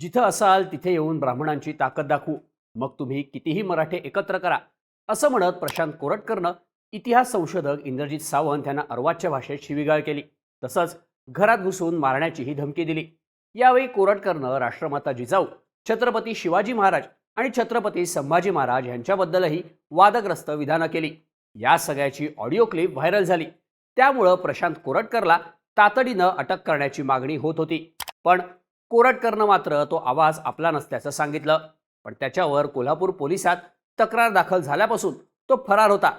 जिथं असाल तिथे येऊन ब्राह्मणांची ताकद दाखवू. मग तुम्ही कितीही मराठे एकत्र करा असं म्हणत प्रशांत कोरटकरनं इतिहास संशोधक इंद्रजित सावंत यांना अर्वाच्य भाषेत शिवीगाळ केली. तसंच घरात घुसून मारण्याचीही धमकी दिली. यावेळी कोरटकरनं राष्ट्रमाता जिजाऊ छत्रपती शिवाजी महाराज आणि छत्रपती संभाजी महाराज यांच्याबद्दलही वादग्रस्त विधानं केली. या सगळ्याची ऑडिओ क्लिप व्हायरल झाली. त्यामुळं प्रशांत कोरटकरला तातडीनं अटक करण्याची मागणी होत होती. पण कोरटकरनं मात्र तो आवाज आपला नसल्याचं सांगितलं. पण त्याच्यावर कोल्हापूर पोलिसात तक्रार दाखल झाल्यापासून तो फरार होता.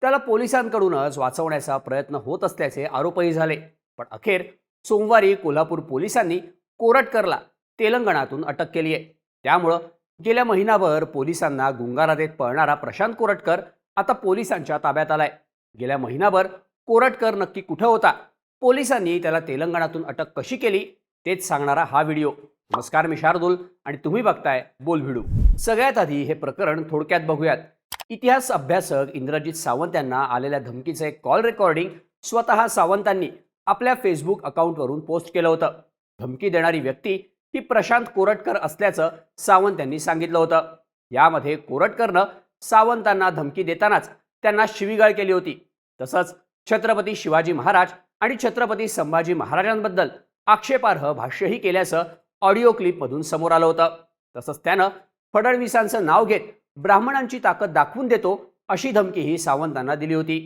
त्याला पोलिसांकडूनच वाचवण्याचा प्रयत्न होत असल्याचे आरोपही झाले. पण अखेर सोमवारी कोल्हापूर पोलिसांनी कोरटकरला तेलंगणातून अटक केली आहे. त्यामुळं गेल्या महिनाभर पोलिसांना गुंगारा देत पळणारा प्रशांत कोरटकर आता पोलिसांच्या ताब्यात आलाय. गेल्या महिनाभर कोरटकर नक्की कुठं होता? पोलिसांनी त्याला तेलंगणातून अटक कशी केली? तेच सांगणारा हा व्हिडिओ. नमस्कार मी शार्दुल आणि तुम्ही बघताय बोल व्हिडिओ सगळ्यात आधी हे प्रकरण थोडक्यात बघूयात. इतिहास अभ्यासक इंद्रजित सावंत यांना आलेल्या धमकीचं एक कॉल रेकॉर्डिंग स्वतः सावंतांनी आपल्या फेसबुक अकाउंटवरून पोस्ट केलं होतं. धमकी देणारी व्यक्ती ही प्रशांत कोरटकर असल्याचं सावंत यांनी सांगितलं होतं. यामध्ये कोरटकरनं सावंतांना धमकी देतानाच त्यांना शिवीगाळ केली होती. तसंच छत्रपती शिवाजी महाराज आणि छत्रपती संभाजी महाराजांबद्दल आक्षेपार्ह भाष्यही केल्याचं ऑडिओ क्लिपमधून समोर आलं होतं. तसंच त्यानं फडणवीसांचं नाव घेत ब्राह्मणांची ताकद दाखवून देतो अशी धमकीही सावंतांना दिली होती.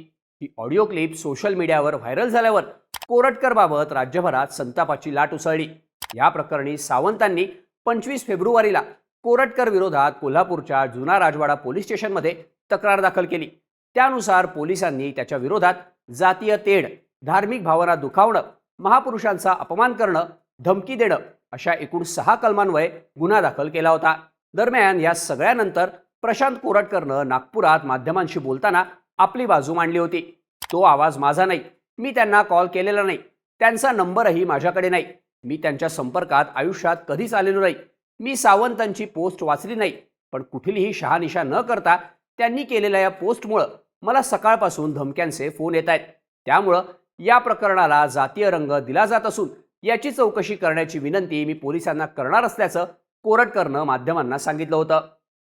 ही ऑडिओ क्लिप सोशल मीडियावर व्हायरल झाल्यावर कोरटकरबाबत राज्यभरात संतापाची लाट उसळली. या प्रकरणी सावंतांनी पंचवीस फेब्रुवारीला कोरटकर विरोधात कोल्हापूरच्या जुना राजवाडा पोलीस स्टेशनमध्ये तक्रार दाखल केली. त्यानुसार पोलिसांनी त्याच्या विरोधात जातीय तेढ धार्मिक भावना दुखावणं महापुरुषांचा अपमान करणं धमकी देणं अशा एकूण सहा कलमांवये गुन्हा दाखल केला होता. दरम्यान या सगळ्यानंतर प्रशांत कोरटकरनं नागपुरात माध्यमांशी बोलताना आपली बाजू मांडली होती. तो आवाज माझा नाही. मी त्यांना कॉल केलेला नाही. त्यांचा नंबरही माझ्याकडे नाही. मी त्यांच्या संपर्कात आयुष्यात कधीच आलेलो नाही. मी सावंतांची पोस्ट वाचली नाही. पण कुठलीही शहानिशा न करता त्यांनी केलेल्या या पोस्टमुळं मला सकाळपासून धमक्यांचे फोन येत आहेत. त्यामुळं या प्रकरणाला जातीय रंग दिला जात असून याची चौकशी करण्याची विनंती मी पोलिसांना करणार असल्याचं कोरटकरनं माध्यमांना सांगितलं होतं.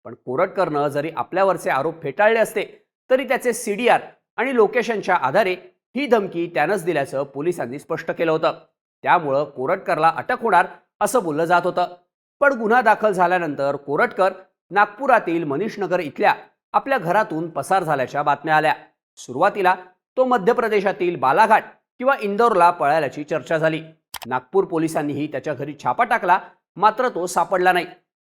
पण कोरटकरनं जरी आपल्यावरचे आरोप फेटाळले असते तरी त्याचे सी डी आर आणि लोकेशनच्या आधारे ही धमकी त्यानंच दिल्याचं पोलिसांनी स्पष्ट केलं होतं. त्यामुळं कोरटकरला अटक होणार असं बोललं जात होतं. पण गुन्हा दाखल झाल्यानंतर कोरटकर नागपुरातील मनीषनगर इथल्या आपल्या घरातून पसार झाल्याच्या बातम्या आल्या. सुरुवातीला तो मध्य प्रदेशातील बालाघाट किंवा इंदोरला पळाल्याची चर्चा झाली. नागपूर पोलिसांनीही त्याच्या घरी छापा टाकला मात्र तो सापडला नाही.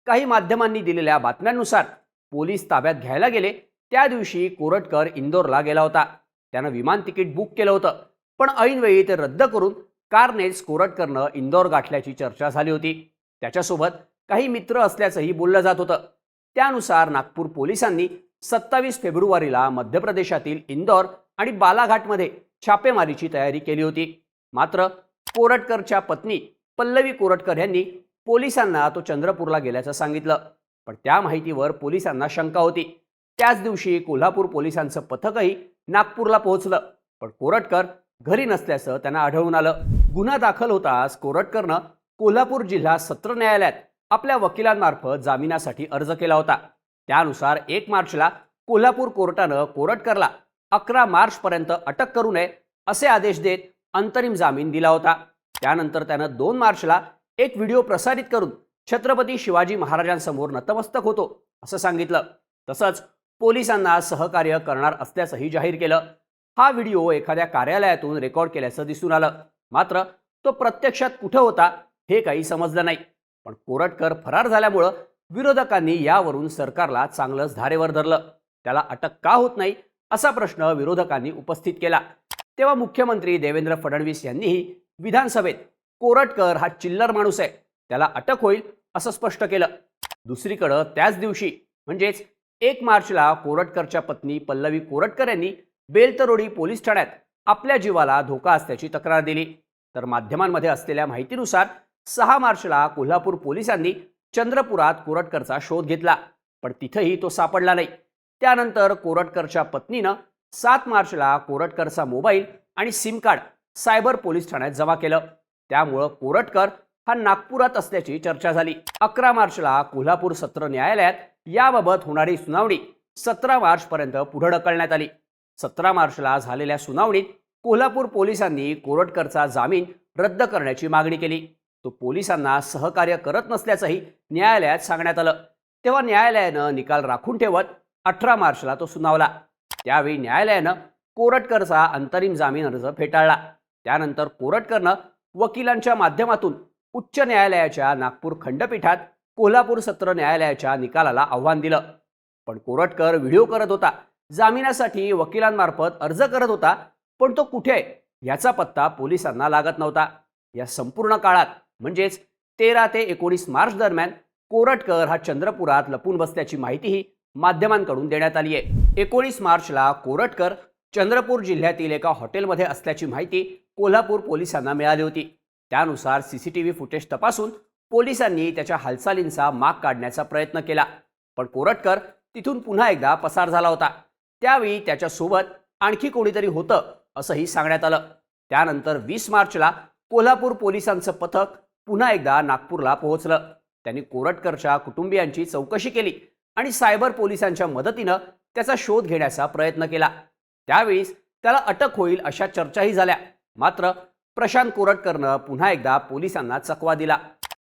काही माध्यमांनी दिलेल्या बातम्यांनुसार पोलीस ताब्यात घ्यायला गेले त्या दिवशी कोरटकर इंदोरला गेला होता. त्यानं विमान तिकीट बुक केलं होतं पण ऐनवेळी ते रद्द करून कारनेच कोरटकरनं इंदोर गाठल्याची चर्चा झाली होती. त्याच्यासोबत काही मित्र असल्याचंही बोललं जात होतं. त्यानुसार नागपूर पोलिसांनी सत्तावीस फेब्रुवारीला मध्य प्रदेशातील इंदोर आणि बालाघाटमध्ये छापेमारीची तयारी केली होती. मात्र कोरटकरच्या पत्नी पल्लवी कोरटकर यांनी पोलिसांना तो चंद्रपूरला गेल्याचं सांगितलं. पण त्या माहितीवर पोलिसांना शंका होती. त्याच दिवशी कोल्हापूर पोलिसांचं पथकही नागपूरला पोहोचलं. पण कोरटकर घरी नसल्याचं त्यांना आढळून आलं. गुन्हा दाखल होताच कोरटकरनं कोल्हापूर जिल्हा सत्र न्यायालयात आपल्या वकिलांमार्फत जामिनासाठी अर्ज केला होता. त्यानुसार एक मार्चला कोल्हापूर कोर्टानं कोरटकरला अकरा मार्चपर्यंत अटक करू नये असे आदेश देत अंतरिम जामीन दिला होता. त्यानंतर त्यानं दोन मार्चला एक व्हिडिओ प्रसारित करून छत्रपती शिवाजी महाराजांसमोर नतमस्तक होतो असं सांगितलं. तसंच पोलिसांना सहकार्य करणार असल्याचंही जाहीर केलं. हा व्हिडिओ एखाद्या कार्यालयातून रेकॉर्ड केल्याचं दिसून आलं. मात्र तो प्रत्यक्षात कुठं होता हे काही समजलं नाही. पण कोरटकर फरार झाल्यामुळं विरोधकांनी यावरून सरकारला चांगलंच धारेवर धरलं. त्याला अटक का होत नाही असा प्रश्न विरोधकांनी उपस्थित केला. तेव्हा मुख्यमंत्री देवेंद्र फडणवीस यांनीही विधानसभेत कोरटकर हा चिल्लर माणूस आहे त्याला अटक होईल असं स्पष्ट केलं. दुसरीकडं त्याच दिवशी म्हणजेच एक मार्चला कोरटकरच्या पत्नी पल्लवी कोरटकर यांनी बेलतरोडी पोलीस ठाण्यात आपल्या जीवाला धोका असल्याची तक्रार दिली. तर माध्यमांमध्ये असलेल्या माहितीनुसार सहा मार्चला कोल्हापूर पोलिसांनी चंद्रपुरात कोरटकरचा शोध घेतला पण तिथंही तो सापडला नाही. त्यानंतर कोरटकरच्या पत्नीनं सात मार्चला कोरटकरचा मोबाईल आणि सिम कार्ड सायबर पोलीस ठाण्यात जमा केलं. त्यामुळं कोरटकर हा नागपुरात असल्याची चर्चा झाली. अकरा मार्चला कोल्हापूर सत्र न्यायालयात याबाबत होणारी सुनावणी सतरा मार्चपर्यंत पुढे ढकलण्यात आली. सतरा मार्चला झालेल्या सुनावणीत कोल्हापूर पोलिसांनी कोरटकरचा जामीन रद्द करण्याची मागणी केली. तो पोलिसांना सहकार्य करत नसल्याचंही न्यायालयात सांगण्यात आलं. तेव्हा न्यायालयानं निकाल राखून ठेवत अठरा मार्चला तो सुनावला. त्यावेळी न्यायालयानं कोरटकरचा अंतरिम जामीन अर्ज फेटाळला. त्यानंतर कोरटकरनं वकिलांच्या माध्यमातून उच्च न्यायालयाच्या नागपूर खंडपीठात कोल्हापूर सत्र न्यायालयाच्या निकालाला आव्हान दिलं. पण कोरटकर व्हिडिओ करत होता. जामिनासाठी वकिलांमार्फत अर्ज करत होता पण तो कुठे आहे याचा पत्ता पोलिसांना लागत नव्हता. या संपूर्ण काळात म्हणजेच तेरा ते एकोणीस मार्च दरम्यान कोरटकर हा चंद्रपुरात लपून बसल्याची माहितीही माध्यमांकडून देण्यात आली आहे. एकोणीस मार्चला कोरटकर चंद्रपूर जिल्ह्यातील एका हॉटेलमध्ये असल्याची माहिती कोल्हापूर पोलिसांना मिळाली होती. त्यानुसार C C T V footage तपासून पोलिसांनी त्याच्या हालचालींचा माग काढण्याचा प्रयत्न केला. पण कोरटकर तिथून पुन्हा एकदा पसार झाला होता. त्यावेळी त्याच्यासोबत आणखी कोणीतरी होतं असंही सांगण्यात आलं. त्यानंतर वीस मार्चला कोल्हापूर पोलिसांचं पथक पुन्हा एकदा नागपूरला पोहोचलं. त्यांनी कोरटकरच्या कुटुंबियांची चौकशी केली. आणि सायबर पोलिसांच्या मदतीनं त्याचा शोध घेण्याचा प्रयत्न केला. त्यावेळीस त्याला अटक होईल अशा चर्चाही झाल्या. मात्र प्रशांत कोरटकरनं पुन्हा एकदा पोलिसांना चकवा दिला.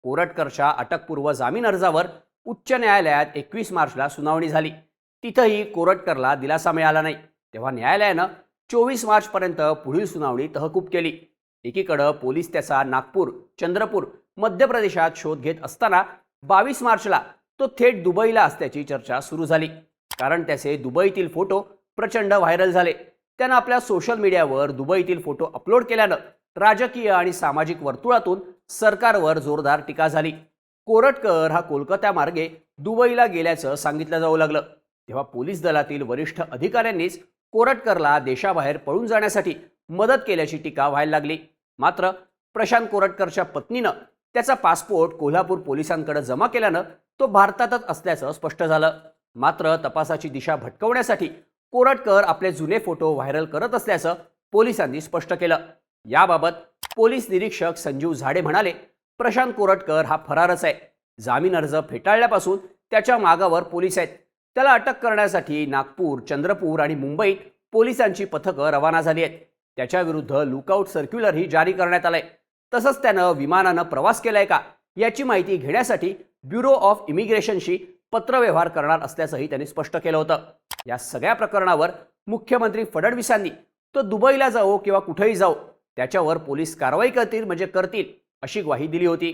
कोरटकरच्या अटकपूर्व जामीन अर्जावर उच्च न्यायालयात एकवीस मार्चला सुनावणी झाली. तिथंही कोरटकरला दिलासा मिळाला नाही. तेव्हा न्यायालयानं चोवीस मार्चपर्यंत पुढील सुनावणी तहकूब केली. एकीकडं पोलीस त्याचा नागपूर चंद्रपूर मध्य प्रदेशात शोध घेत असताना बावीस मार्चला तो थेट दुबईला असल्याची चर्चा सुरू झाली. कारण त्याचे दुबईतील फोटो प्रचंड व्हायरल झाले. त्यानं आपल्या सोशल मीडियावर दुबईतील फोटो अपलोड केल्यानं राजकीय आणि सामाजिक वर्तुळातून सरकारवर जोरदार टीका झाली. कोरटकर हा कोलकात्यामार्गे दुबईला गेल्याचं सांगितलं जाऊ लागलं. तेव्हा पोलीस दलातील वरिष्ठ अधिकाऱ्यांनीच कोरटकरला देशाबाहेर पळून जाण्यासाठी मदत केल्याची टीका व्हायला लागली. मात्र प्रशांत कोरटकरच्या पत्नीनं त्याचा पासपोर्ट कोल्हापूर पोलिसांकडे जमा केल्यानं तो भारतातच असल्याचं स्पष्ट झालं. मात्र तपासाची दिशा भटकवण्यासाठी कोरटकर आपले जुने फोटो व्हायरल करत असल्याचं पोलिसांनी स्पष्ट केलं. याबाबत पोलीस निरीक्षक संजीव झाडे म्हणाले प्रशांत कोरटकर हा फरारच आहे. जामीन अर्ज फेटाळल्यापासून त्याच्या मागावर पोलीस आहेत. त्याला अटक करण्यासाठी नागपूर चंद्रपूर आणि मुंबईत पोलिसांची पथकं रवाना झाली आहेत. त्याच्या विरुद्ध लुकआउट सर्क्युलरही जारी करण्यात आलंय. तसंच त्यानं विमानानं प्रवास केलाय का याची माहिती घेण्यासाठी ब्युरो ऑफ इमिग्रेशनशी पत्रव्यवहार करणार असल्याचंही त्यांनी स्पष्ट केलं होतं. या सगळ्या प्रकरणावर मुख्यमंत्री फडणवीसांनी तो दुबईला जाओ किंवा कुठेही जाओ त्याच्यावर पोलीस कारवाई करतील म्हणजे करतील अशी ग्वाही दिली होती.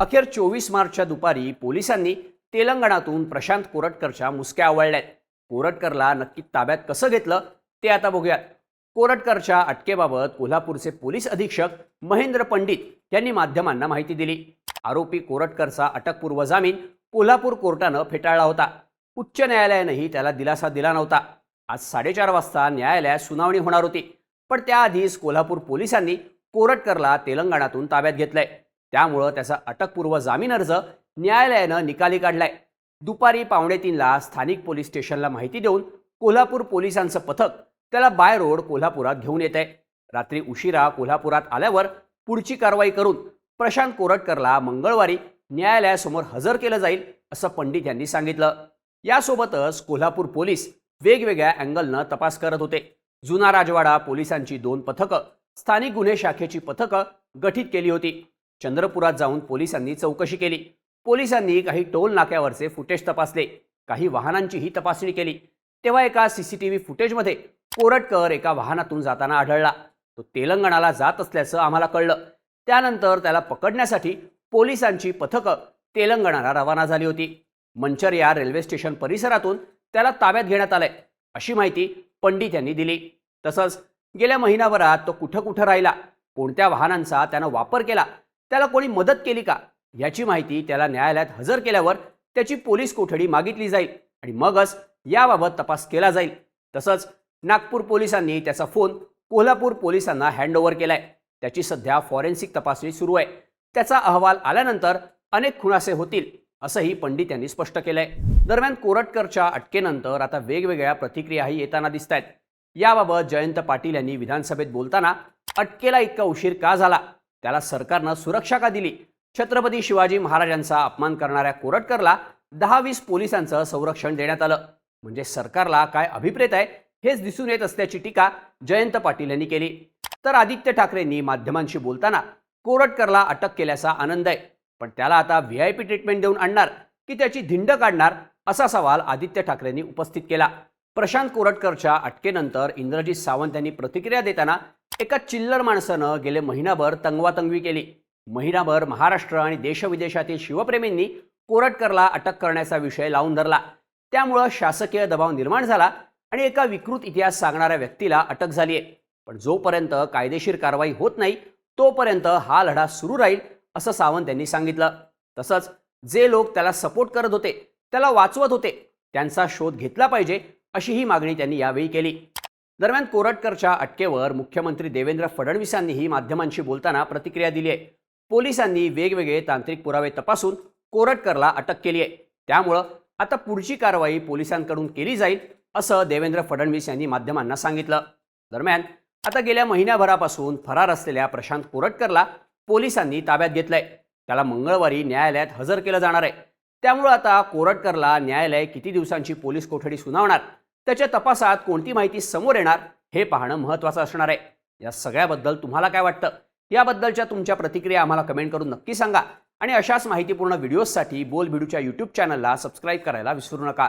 अखेर चोवीस मार्चच्या दुपारी पोलिसांनी तेलंगणातून प्रशांत कोरटकरच्या मुसक्या आवळल्यात. कोरटकरला नक्की ताब्यात कसं घेतलं ते आता बघूयात. कोरटकरच्या अटकेबाबत कोल्हापूरचे पोलीस अधीक्षक महेंद्र पंडित यांनी माध्यमांना माहिती दिली. आरोपी कोरटकरचा अटकपूर्व जामीन कोल्हापूर कोर्टानं फेटाळला होता. उच्च न्यायालयानंही त्याला दिलासा दिला नव्हता. आज साडेचार वाजता न्यायालयात सुनावणी होणार होती. पण त्याआधीच कोल्हापूर पोलिसांनी कोरटकरला तेलंगणातून ताब्यात घेतलंय. त्यामुळं त्याचा अटकपूर्व जामीन अर्ज न्यायालयानं निकाली काढलाय. दुपारी पावणे तीनला स्थानिक पोलीस स्टेशनला माहिती देऊन कोल्हापूर पोलिसांचं पथक त्याला बाय रोड कोल्हापुरात घेऊन येत आहे रात्री उशिरा कोल्हापुरात आल्यावर पुढची कारवाई करून प्रशांत कोरटकरला मंगळवारी न्यायालयासमोर हजर केलं जाईल असं पंडित यांनी सांगितलं. यासोबतच कोल्हापूर पोलीस वेगवेगळ्या अँगलनं तपास करत होते. जुना राजवाडा पोलिसांची दोन पथकं स्थानिक गुन्हे शाखेची पथकं गठीत केली होती. चंद्रपुरात जाऊन पोलिसांनी चौकशी केली. पोलिसांनी काही टोल नाक्यावरचे फुटेज तपासले. काही वाहनांचीही तपासणी केली. तेव्हा एका सीसीटीव्ही फुटेजमध्ये कोरटकर एका वाहनातून जाताना आढळला. तो तेलंगणाला जात असल्याचं आम्हाला कळलं. त्यानंतर त्याला पकडण्यासाठी पोलिसांची पथकं तेलंगणाला रवाना झाली होती. मंचर या रेल्वे स्टेशन परिसरातून त्याला ताब्यात घेण्यात आलंय अशी माहिती पंडित यांनी दिली. तसंच गेल्या महिनाभरात तो कुठं कुठं राहिला कोणत्या वाहनांचा त्यानं वापर केला त्याला कोणी मदत केली का याची माहिती त्याला न्यायालयात हजर केल्यावर त्याची पोलीस कोठडी मागितली जाईल आणि मगच याबाबत तपास केला जाईल. तसंच नागपूर पोलिसांनी त्याचा फोन कोल्हापूर पोलिसांना हँडओव्हर केलाय. त्याची सध्या फॉरेन्सिक तपासणी सुरू आहे. त्याचा अहवाल आल्यानंतर अनेक खुणासे होतील असंही पंडित यांनी स्पष्ट केलंय. दरम्यान कोरटकरच्या अटकेनंतर आता वेगवेगळ्या प्रतिक्रियाही येताना दिसत आहेत याबाबत जयंत पाटील यांनी विधानसभेत बोलताना अटकेला इतका उशीर का झाला? त्याला सरकारनं सुरक्षा का दिली? छत्रपती शिवाजी महाराजांचा अपमान करणाऱ्या कोरटकरला दहा वीस पोलिसांचं संरक्षण देण्यात आलं. म्हणजे सरकारला काय अभिप्रेत आहे? हेच दिसून येत असल्याची टीका जयंत पाटील यांनी केली. तर आदित्य ठाकरेंनी माध्यमांशी बोलताना कोरटकरला अटक केल्याचा आनंद आहे. पण त्याला आता व्ही आय पी ट्रीटमेंट देऊन आणणार की त्याची धिंड काढणार असा सवाल आदित्य ठाकरेंनी उपस्थित केला. प्रशांत कोरटकरच्या अटकेनंतर इंद्रजित सावंत यांनी प्रतिक्रिया देताना एका चिल्लर माणसानं गेले महिनाभर तंगवातंगवी केली. महिनाभर महाराष्ट्र आणि देशविदेशातील शिवप्रेमींनी कोरटकरला अटक करण्याचा विषय लावून धरला. त्यामुळं शासकीय दबाव निर्माण झाला आणि एका विकृत इतिहास सांगणाऱ्या व्यक्तीला अटक झाली आहे. पण जोपर्यंत कायदेशीर कारवाई होत नाही तोपर्यंत हा लढा सुरू राहील असं सावंत यांनी सांगितलं. तसंच जे लोक त्याला सपोर्ट करत होते त्याला वाचवत होते त्यांचा शोध घेतला पाहिजे अशी ही मागणी त्यांनी यावेळी केली. दरम्यान कोरटकरच्या अटकेवर मुख्यमंत्री देवेंद्र फडणवीसांनीही माध्यमांशी बोलताना प्रतिक्रिया दिली आहे. पोलिसांनी वेगवेगळे तांत्रिक पुरावे तपासून कोरटकरला अटक केली आहे. त्यामुळं आता पुढची कारवाई पोलिसांकडून केली जाईल असं देवेंद्र फडणवीस यांनी माध्यमांना सांगितलं. दरम्यान आता गेल्या महिन्याभरापासून फरार असलेल्या प्रशांत कोरटकरला पोलिसांनी ताब्यात घेतलंय. त्याला मंगळवारी न्यायालयात हजर केलं जाणार आहे. त्यामुळं आता कोरटकरला न्यायालय किती दिवसांची पोलीस कोठडी सुनावणार त्याच्या तपासात कोणती माहिती समोर येणार हे पाहणं महत्त्वाचं असणार आहे. या सगळ्याबद्दल तुम्हाला काय वाटतं? याबद्दलच्या तुमच्या प्रतिक्रिया आम्हाला कमेंट करून नक्की सांगा. आणि अशाच माहितीपूर्ण व्हिडिओजसाठी बोल भिडूच्या यूट्यूब चॅनलला सबस्क्राईब करायला विसरू नका.